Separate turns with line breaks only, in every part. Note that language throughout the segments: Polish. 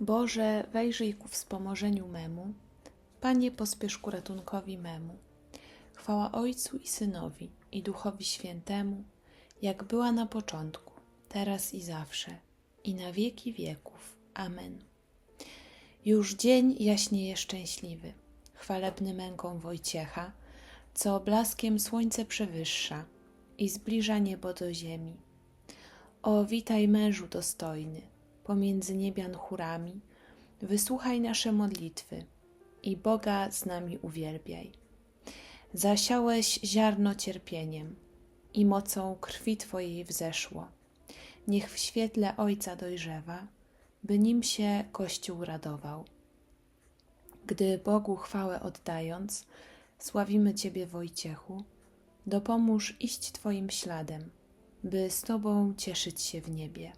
Boże, wejrzyj ku wspomożeniu memu. Panie, pospiesz ku ratunkowi memu. Chwała Ojcu i Synowi i Duchowi Świętemu, jak była na początku, teraz i zawsze, i na wieki wieków. Amen. Już dzień jaśnieje szczęśliwy, chwalebny męką Wojciecha, co blaskiem słońce przewyższa i zbliża niebo do ziemi. O, witaj mężu dostojny, pomiędzy niebian chórami, wysłuchaj nasze modlitwy i Boga z nami uwielbiaj. Zasiałeś ziarno cierpieniem i mocą krwi Twojej wzeszło. Niech w świetle Ojca dojrzewa, by nim się Kościół radował. Gdy Bogu chwałę oddając, sławimy Ciebie Wojciechu, dopomóż iść Twoim śladem, by z Tobą cieszyć się w niebie.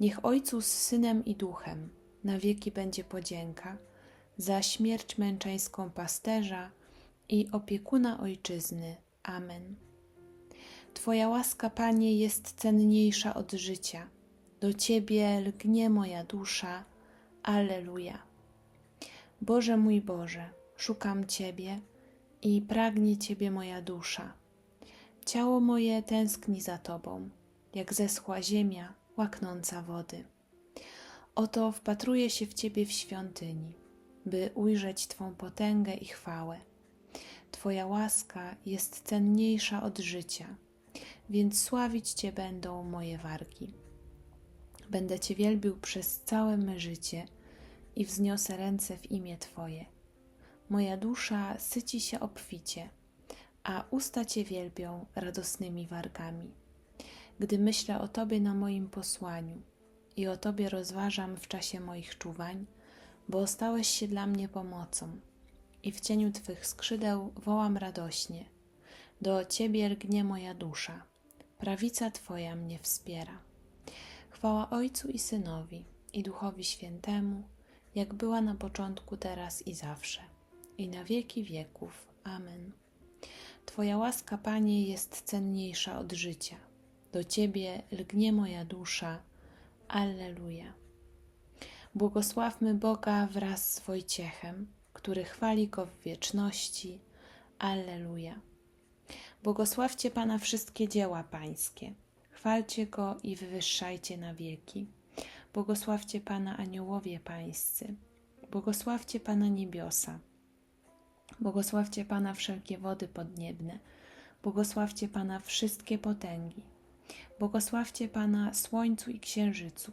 Niech Ojcu z Synem i Duchem na wieki będzie podzięka za śmierć męczeńską pasterza i opiekuna Ojczyzny. Amen. Twoja łaska, Panie, jest cenniejsza od życia. Do Ciebie lgnie moja dusza. Alleluja. Boże mój Boże, szukam Ciebie i pragnie Ciebie moja dusza. Ciało moje tęskni za Tobą, jak zeschła ziemia łaknąca wody. Oto wpatruję się w Ciebie w świątyni, by ujrzeć Twą potęgę i chwałę. Twoja łaska jest cenniejsza od życia, więc sławić Cię będą moje wargi. Będę Cię wielbił przez całe me życie i wzniosę ręce w imię Twoje. Moja dusza syci się obficie, a usta Cię wielbią radosnymi wargami. Gdy myślę o Tobie na moim posłaniu i o Tobie rozważam w czasie moich czuwań, bo stałeś się dla mnie pomocą i w cieniu Twych skrzydeł wołam radośnie. Do Ciebie lgnie moja dusza, prawica Twoja mnie wspiera. Chwała Ojcu i Synowi i Duchowi Świętemu, jak była na początku, teraz i zawsze, i na wieki wieków. Amen. Twoja łaska, Panie, jest cenniejsza od życia. Do Ciebie lgnie moja dusza. Alleluja. Błogosławmy Boga wraz z Wojciechem, który chwali Go w wieczności. Alleluja. Błogosławcie Pana wszystkie dzieła Pańskie. Chwalcie Go i wywyższajcie na wieki. Błogosławcie Pana aniołowie Pańscy. Błogosławcie Pana niebiosa. Błogosławcie Pana wszelkie wody podniebne. Błogosławcie Pana wszystkie potęgi. Błogosławcie Pana słońcu i księżycu.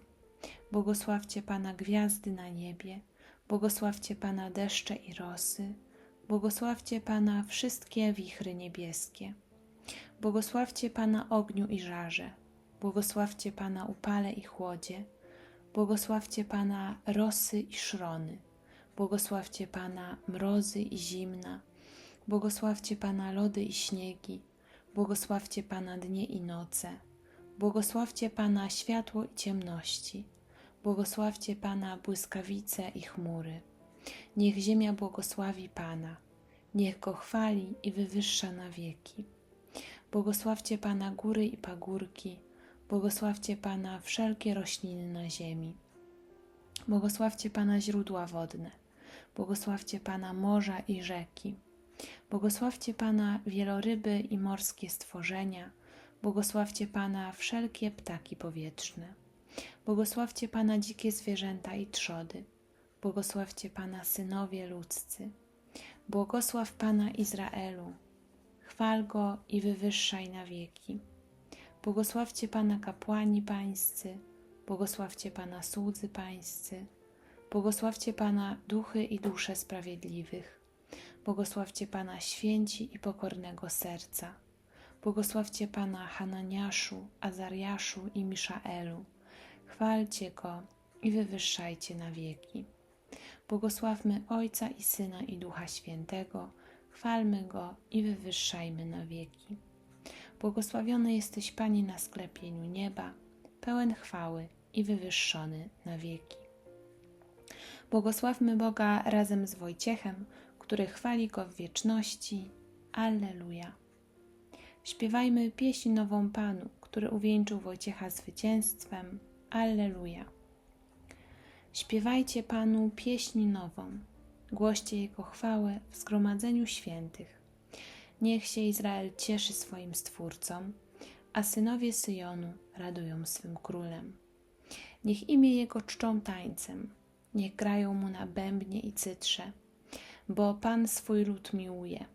Błogosławcie Pana gwiazdy na niebie. Błogosławcie Pana deszcze i rosy. Błogosławcie Pana wszystkie wichry niebieskie. Błogosławcie Pana ogniu i żarze. Błogosławcie Pana upale i chłodzie. Błogosławcie Pana rosy i szrony. Błogosławcie Pana mrozy i zimna. Błogosławcie Pana lody i śniegi. Błogosławcie Pana dnie i noce. Błogosławcie Pana światło i ciemności. Błogosławcie Pana błyskawice i chmury. Niech ziemia błogosławi Pana. Niech Go chwali i wywyższa na wieki. Błogosławcie Pana góry i pagórki. Błogosławcie Pana wszelkie rośliny na ziemi. Błogosławcie Pana źródła wodne. Błogosławcie Pana morza i rzeki. Błogosławcie Pana wieloryby i morskie stworzenia. Błogosławcie Pana wszelkie ptaki powietrzne. Błogosławcie Pana dzikie zwierzęta i trzody. Błogosławcie Pana synowie ludzcy. Błogosław Pana Izraelu. Chwal Go i wywyższaj na wieki. Błogosławcie Pana kapłani pańscy. Błogosławcie Pana słudzy pańscy. Błogosławcie Pana duchy i dusze sprawiedliwych. Błogosławcie Pana święci i pokornego serca. Błogosławcie Pana Hananiaszu, Azariaszu i Miszaelu. Chwalcie Go i wywyższajcie na wieki. Błogosławmy Ojca i Syna i Ducha Świętego. Chwalmy Go i wywyższajmy na wieki. Błogosławiony jesteś Panie na sklepieniu nieba, pełen chwały i wywyższony na wieki. Błogosławmy Boga razem z Wojciechem, który chwali Go w wieczności. Alleluja. Śpiewajmy pieśń nową Panu, który uwieńczył Wojciecha zwycięstwem. Alleluja. Śpiewajcie Panu pieśń nową, głoście Jego chwałę w zgromadzeniu świętych. Niech się Izrael cieszy swoim Stwórcą, a synowie Syjonu radują swym królem. Niech imię Jego czczą tańcem, niech grają Mu na bębnie i cytrze, bo Pan swój lud miłuje,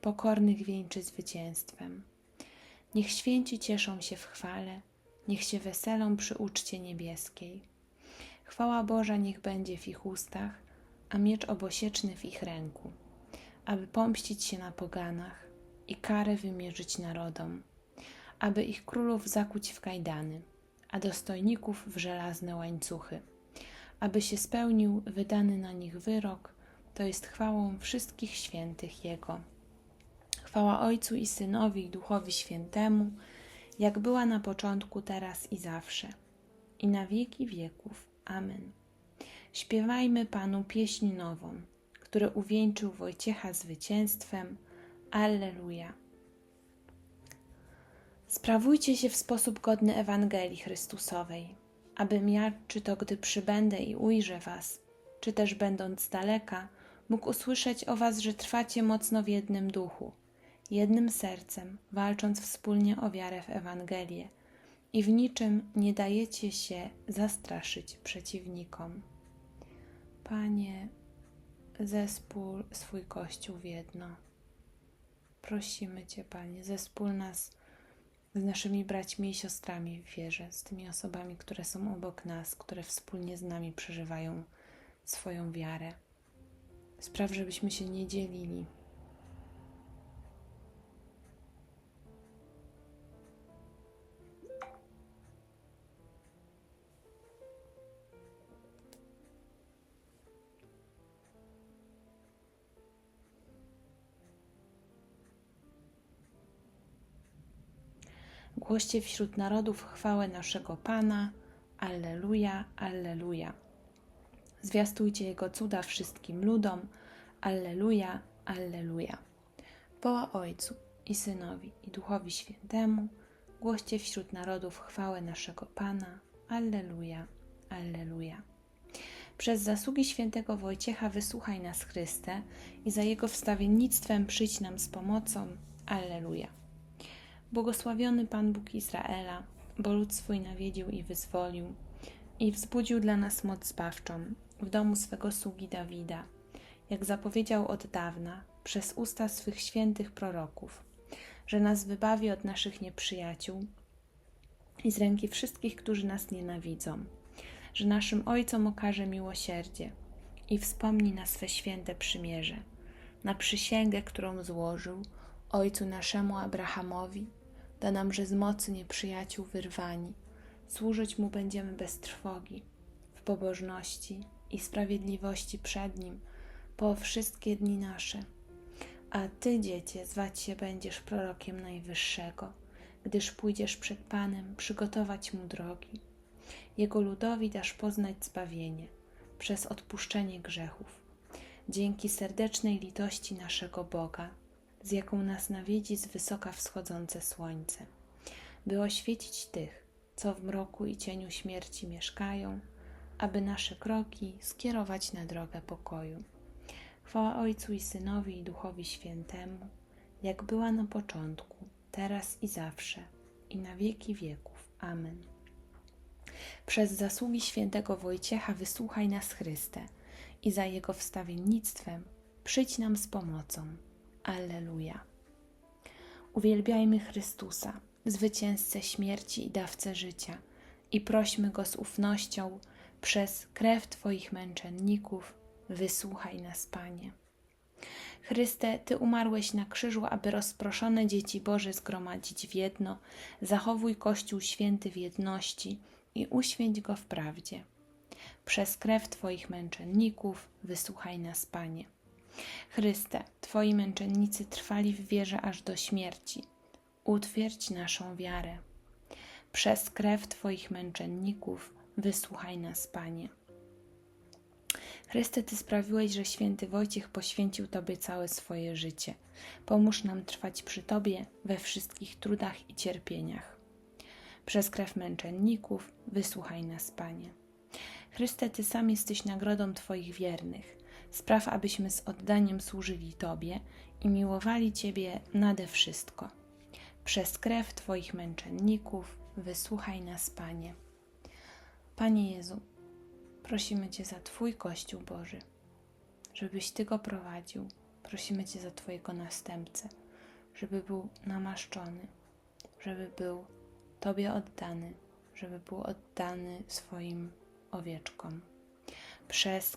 pokornych wieńczy zwycięstwem. Niech święci cieszą się w chwale, niech się weselą przy uczcie niebieskiej. Chwała Boża niech będzie w ich ustach, a miecz obosieczny w ich ręku, aby pomścić się na poganach i karę wymierzyć narodom, aby ich królów zakuć w kajdany, a dostojników w żelazne łańcuchy, aby się spełnił wydany na nich wyrok, to jest chwałą wszystkich świętych Jego. Chwała Ojcu i Synowi i Duchowi Świętemu, jak była na początku, teraz i zawsze, i na wieki wieków. Amen. Śpiewajmy Panu pieśń nową, który uwieńczył Wojciecha zwycięstwem. Alleluja. Sprawujcie się w sposób godny Ewangelii Chrystusowej, abym ja, czy to gdy przybędę i ujrzę Was, czy też będąc daleka, mógł usłyszeć o Was, że trwacie mocno w jednym duchu, jednym sercem, walcząc wspólnie o wiarę w Ewangelię i w niczym nie dajecie się zastraszyć przeciwnikom. Panie, zespół swój Kościół w jedno. Prosimy Cię, Panie, zespól nas z naszymi braćmi i siostrami w wierze, z tymi osobami, które są obok nas, które wspólnie z nami przeżywają swoją wiarę. Spraw, żebyśmy się nie dzielili. Głoście wśród narodów chwałę naszego Pana. Alleluja, Alleluja. Zwiastujcie Jego cuda wszystkim ludom. Alleluja, Alleluja. Woła Ojcu i Synowi i Duchowi Świętemu. Głoście wśród narodów chwałę naszego Pana. Alleluja, Alleluja. Przez zasługi świętego Wojciecha wysłuchaj nas Chryste i za Jego wstawiennictwem przyjdź nam z pomocą. Alleluja. Błogosławiony Pan Bóg Izraela, bo lud swój nawiedził i wyzwolił i wzbudził dla nas moc zbawczą w domu swego sługi Dawida, jak zapowiedział od dawna przez usta swych świętych proroków, że nas wybawi od naszych nieprzyjaciół i z ręki wszystkich, którzy nas nienawidzą, że naszym ojcom okaże miłosierdzie i wspomni na swe święte przymierze, na przysięgę, którą złożył ojcu naszemu Abrahamowi da nam, że z mocy nieprzyjaciół wyrwani, służyć Mu będziemy bez trwogi, w pobożności i sprawiedliwości przed Nim, po wszystkie dni nasze. A Ty, dziecię, zwać się będziesz prorokiem Najwyższego, gdyż pójdziesz przed Panem przygotować Mu drogi. Jego ludowi dasz poznać zbawienie przez odpuszczenie grzechów. Dzięki serdecznej litości naszego Boga, z jaką nas nawiedzi z wysoka wschodzące słońce, by oświecić tych, co w mroku i cieniu śmierci mieszkają, aby nasze kroki skierować na drogę pokoju. Chwała Ojcu i Synowi i Duchowi Świętemu, jak była na początku, teraz i zawsze, i na wieki wieków. Amen. Przez zasługi świętego Wojciecha wysłuchaj nas Chryste i za Jego wstawiennictwem przyjdź nam z pomocą. Alleluja. Uwielbiajmy Chrystusa, zwycięzcę śmierci i dawcę życia, i prośmy Go z ufnością przez krew Twoich męczenników, wysłuchaj nas, Panie. Chryste, Ty umarłeś na krzyżu, aby rozproszone dzieci Boże zgromadzić w jedno, zachowuj Kościół święty w jedności i uświęć go w prawdzie. Przez krew Twoich męczenników, wysłuchaj nas, Panie. Chryste, Twoi męczennicy trwali w wierze aż do śmierci. Utwierdź naszą wiarę. Przez krew Twoich męczenników wysłuchaj nas, Panie. Chryste, Ty sprawiłeś, że święty Wojciech poświęcił Tobie całe swoje życie. Pomóż nam trwać przy Tobie we wszystkich trudach i cierpieniach. Przez krew męczenników wysłuchaj nas, Panie. Chryste, Ty sam jesteś nagrodą Twoich wiernych. Spraw, abyśmy z oddaniem służyli Tobie i miłowali Ciebie nade wszystko. Przez krew Twoich męczenników wysłuchaj nas, Panie. Panie Jezu, prosimy Cię za Twój Kościół Boży, żebyś Ty go prowadził. Prosimy Cię za Twojego następcę, żeby był namaszczony, żeby był Tobie oddany, żeby był oddany swoim owieczkom. Przez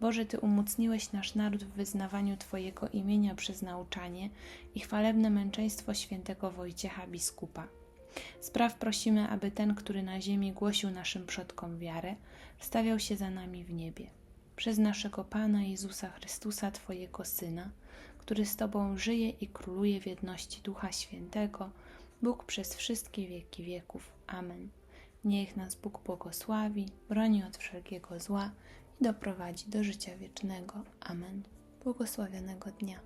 Boże, Ty umocniłeś nasz naród w wyznawaniu Twojego imienia przez nauczanie i chwalebne męczeństwo świętego Wojciecha biskupa. Spraw prosimy, aby ten, który na ziemi głosił naszym przodkom wiarę, wstawiał się za nami w niebie. Przez naszego Pana Jezusa Chrystusa, Twojego Syna, który z Tobą żyje i króluje w jedności Ducha Świętego, Bóg przez wszystkie wieki wieków. Amen. Niech nas Bóg błogosławi, broni od wszelkiego zła i doprowadzi do życia wiecznego. Amen. Błogosławionego dnia.